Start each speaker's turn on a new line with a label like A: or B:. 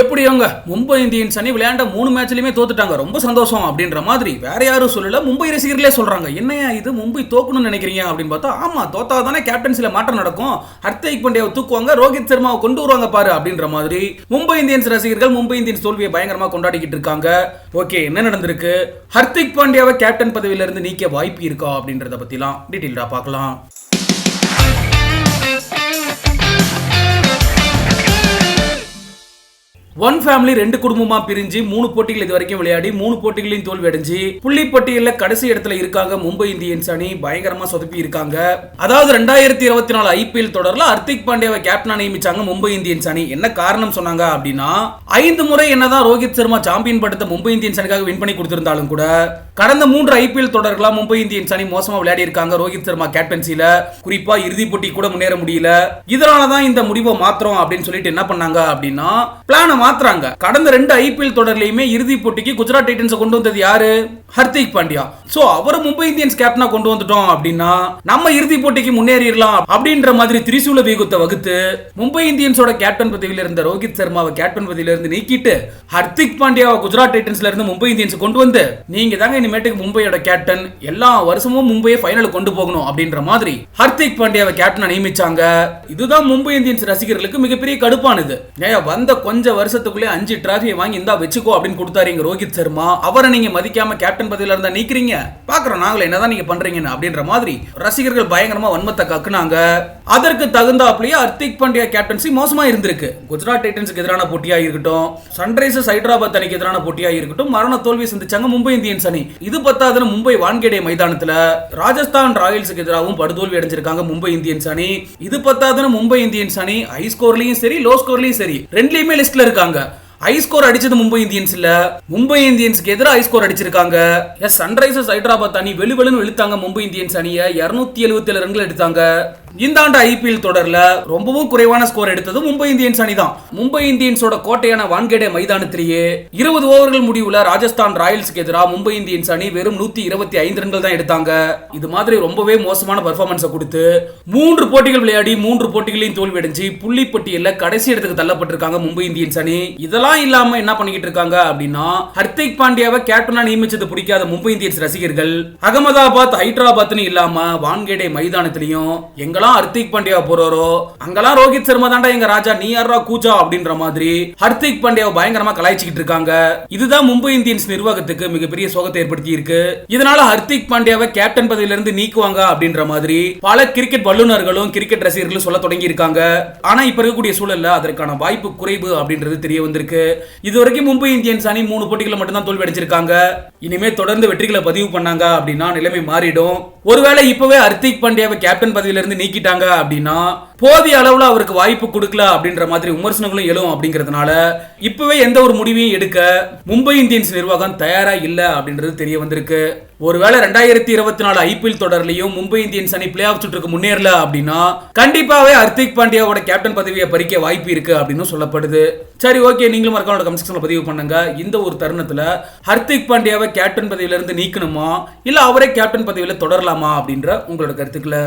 A: எப்படி அவங்க மும்பை இந்தியன்ஸ் அணி விளையாண்ட மூணு மேட்ச்லயுமே தோத்துட்டாங்க. ரொம்ப சந்தோஷம் அப்படின்ற மாதிரி வேற யாரும் சொல்லல. மும்பை ரசிகர்களே சொல்றாங்க என்னையா இது? மும்பை தோக்கணும்னு நினைக்கிறீங்க? அப்படின்னு பார்த்தா ஆமா தோத்தா தானே கேப்டன்சில மாற்றம் நடக்கும். ஹர்திக் பாண்டியாவை தூக்குவாங்க ரோஹித் சர்மாவை கொண்டு வருவாங்க பாரு அப்படின்ற மாதிரி மும்பை இந்தியன்ஸ் ரசிகர்கள் மும்பை இந்தியன்ஸ் தோல்வியை பயங்கரமா கொண்டாடிக்கிட்டு இருக்காங்க. ஓகே என்ன நடந்திருக்கு? ஹர்திக் பாண்டியாவை கேப்டன் பதவியில இருந்து நீக்க வாய்ப்பு இருக்கா அப்படின்றத பத்திலாம் டீட்டெயில்டா பார்க்கலாம். ஒன் ஃபேமிலி ரெண்டு குடும்பமா பிரிஞ்சு மூணு போட்டிகள் இது வரைக்கும் விளையாடி மூணு போட்டிகளையும் தோல்வி அடைஞ்சு புள்ளி பட்டியல்ல கடைசி இடத்துல இருக்காங்க மும்பை இந்தியன்ஸ் அணி. பயங்கரமா சொதப்பி இருக்காங்க. அதாவது ரெண்டாயிரத்தி இருபத்தி நாலு ஐபிஎல் தொடர்ல ஹர்திக் பாண்டியாவை கேப்டனா நியமிச்சாங்க மும்பை இந்தியன்ஸ் அணி. என்ன காரணம் சொன்னாங்க அப்படின்னா ஐந்து முறை என்னதான் ரோஹித் சர்மா சாம்பியன் படுத்த மும்பை இந்தியன்ஸ் அணிக்காக வின் பண்ணி கொடுத்திருந்தாலும் கூட கடந்த மூன்று ஐபிஎல் தொடர்களா மும்பை இந்தியன்ஸ் அணி மோசமா விளையாடி இருக்காங்க ரோஹித் சர்மா கேப்டன்சில குறிப்பா இறுதி போட்டி கூட முன்னேற முடியல. இதனாலதான் இந்த முடிவை மாத்திரம் அப்படின்னு சொல்லிட்டு என்ன பண்ணாங்க அப்படின்னா பிளான மாத்துறாங்க. கடந்த ரெண்டு ஐபிஎல் தொடர்லயுமே இறுதி போட்டிக்கு குஜராத் டைட்டன்ஸ் கொண்டு வந்தது யாரு? ஹர்திக் பாண்டியா. சோ அவரை மும்பை இந்தியன்ஸ் கேப்டனா கொண்டு வந்துட்டோம் அப்படின்னா நம்ம இறுதி போட்டிக்கு முன்னேறிடலாம் அப்படின்ற மாதிரி திரிசூல வீகுத்தை வகுத்து மும்பை இந்தியன்ஸோட கேப்டன் பதவியில் இருந்த ரோஹித் சர்மாவை கேப்டன் பதவியில இருந்து நீக்கிட்டு ஹர்திக் பாண்டியாவை குஜராத் டைட்டன்ஸ்ல இருந்து மும்பை இந்தியன்ஸ் கொண்டு வந்து நீங்க தாங்க இனிமேட்டுக்கு மும்பையோட கேப்டன் எல்லா வருஷமும் மும்பையை ஃபைனல் கொண்டு போகணும் அப்படின்ற மாதிரி ஹர்திக் பாண்டியாவை கேப்டனா நியமிச்சாங்க. இதுதான் மும்பை இந்தியன்ஸ் ரசிகர்களுக்கு மிகப்பெரிய கடுப்பானது. வந்த கொஞ்ச வருஷம் வருஷத்துக்குள்ளே அஞ்சு டிராஃபியை வாங்கி இந்தா வச்சுக்கோ அப்படின்னு கொடுத்தாரு இங்க ரோஹித் சர்மா. அவரை நீங்க மதிக்காம கேப்டன் பதவியில இருந்தா நீக்கிறீங்க? பாக்குறோம் நாங்களே என்னதான் நீங்க பண்றீங்கன்னு அப்படின்ற மாதிரி ரசிகர்கள் பயங்கரமா வன்மத்தை கக்குனாங்க. அதற்கு தகுந்தாப்லயே ஹர்திக் பாண்டியா கேப்டன்சி மோசமா இருந்திருக்கு. குஜராத் டைட்டன்ஸுக்கு எதிரான போட்டியா இருக்கட்டும் சன்ரைசர்ஸ் ஹைதராபாத் அணிக்கு எதிரான போட்டியா இருக்கட்டும் மரண தோல்வி சந்திச்சாங்க மும்பை இந்தியன்ஸ் அணி. இது பத்தாதுன்னு மும்பை வான்கேடே மைதானத்துல ராஜஸ்தான் ராயல்ஸுக்கு எதிராகவும் படுதோல்வி அடைஞ்சிருக்காங்க மும்பை இந்தியன்ஸ் அணி. இது பத்தாதுன்னு மும்பை இந்தியன்ஸ் அணி ஹை ஸ்கோர்லயும் சரி லோ ஸ்கோர்லயும் சரி ரெண்டுலயுமே லிஸ்ட்ல இருக்காங்க ஹை ஸ்கோர் அடிச்சது மும்பை இந்தியன்ஸ் இல்ல. மும்பை இந்தியன்ஸ்க்கு எதிராக ஐ ஸ்கோர் அடிச்சிருக்காங்க. எஸ் சன்ரைசர்ஸ் ஹைதராபாத் அணி வெளிவெளுன்னு இழுத்தாங்க மும்பை இந்தியன்ஸ் அணியை. இருநூத்தி எழுபத்தி ஏழு ரன்கள் எடுத்தாங்க. இந்த ஆண்டு ஐபிஎல் தொடர்ல ரொம்பவும் குறைவான ஸ்கோர் எடுத்தது மும்பை இந்தியன்ஸ் அணி தான் மும்பை இந்தியன்ஸோட கோட்டையான வான்கேடே மைதானத்திலேயே இருபது ஓவர்கள் முடிவுல ராஜஸ்தான் ராயல்ஸ்க்கு எதிராக மும்பை இந்தியன்ஸ் அணி வெறும் நூத்தி இருபத்தி ஐந்து ரன்கள் தான் எடுத்தாங்க. இது மாதிரி ரொம்பவே மோசமான பர்ஃபார்மன்ஸை கொடுத்து மூன்று போட்டிகள் விளையாடி மூன்று போட்டிகளையும் தோல்வியடைஞ்சு புள்ளி கடைசி இடத்துக்கு தள்ளப்பட்டிருக்காங்க மும்பை இந்தியன்ஸ் அணி. இதெல்லாம் இல்லாம என்ன பண்ணிக்கிட்டு இருக்காங்க அப்படின்னா ஹர்திக் பாண்டியாவை கேப்டனா நியமிச்சது பிடிக்காத மும்பை இந்தியன்ஸ் ரசிகர்கள் அகமதாபாத் ஹைதராபாத்னு இல்லாம வான்கேடே மைதானத்திலையும் எங்கெல்லாம் ஹர்திக் பாண்டியா போறாரோ அங்கெல்லாம் ரோஹித் சர்மா தாண்டா எங்க ராஜா நீ யாரா கூஜா அப்படின்ற மாதிரி ஹர்திக் பாண்டியாவை பயங்கரமா கலாய்ச்சிக்கிட்டு இருக்காங்க. இதுதான் மும்பை இந்தியன்ஸ் நிர்வாகத்துக்கு மிகப்பெரிய சோகத்தை ஏற்படுத்தி இருக்கு இதனால ஹர்திக் பாண்டியாவை கேப்டன் பதவியில இருந்து நீக்குவாங்க அப்படின்ற மாதிரி பல கிரிக்கெட் வல்லுநர்களும் கிரிக்கெட் ரசிகர்களும் சொல்ல தொடங்கி இருக்காங்க ஆனா இப்ப இருக்கக்கூடிய சூழல்ல அதற்கான வாய்ப்பு குறைவு அப்படின்றது தெரிய வந்திருக்கு. இது வரைக்கும் மும்பை இந்தியன்ஸ் அணி மூணு போட்டிகளை மட்டும்தான் தோல்வி அடைஞ்சிருக்காங்க. இனிமே தொடர்ந்து வெற்றிகளை பதிவு பண்ணாங்க அப்படின்னா நிலைமை மாறிடும். ஒருவேளை இப்பவே ஹர்திக் பாண்டியாவை கேப்டன் பதவியில இருந்து நீக்கிட்டாங்க அப்படின்னா போதிய அளவுல அவருக்கு வாய்ப்பு கொடுக்கல அப்படின்ற மாதிரி விமர்சனங்களும் எழும் அப்படிங்கிறதுனால இப்பவே எந்த ஒரு முடிவையும் எடுக்க மும்பை இந்தியன்ஸ் நிர்வாகம் தயாரா இல்ல அப்படின்றது தெரிய வந்திருக்கு. ஒருவேளை ரெண்டாயிரத்தி இருபத்தி நாலு ஐபிஎல் தொடர்லயும் மும்பை இந்தியன்ஸ் அணி பிளே ஆஃப் சுற்றுக்கு முன்னேறல அப்படின்னா கண்டிப்பாவே ஹர்திக் பாண்டியாவோட கேப்டன் பதவியை பறிக்க வாய்ப்பு இருக்கு அப்படின்னு சொல்லப்படுது. சரி ஓகே நீங்களும் மறக்காம கமெண்ட் செக்ஷன்ல பதிவு பண்ணுங்க. இந்த ஒரு தருணத்துல ஹர்திக் பாண்டியாவை கேப்டன் பதவியில இருந்து நீக்கணுமா? இல்ல அவரே கேப்டன் பதவியில தொடரலாமா அப்படின்ற உங்களோட கருத்துக்களை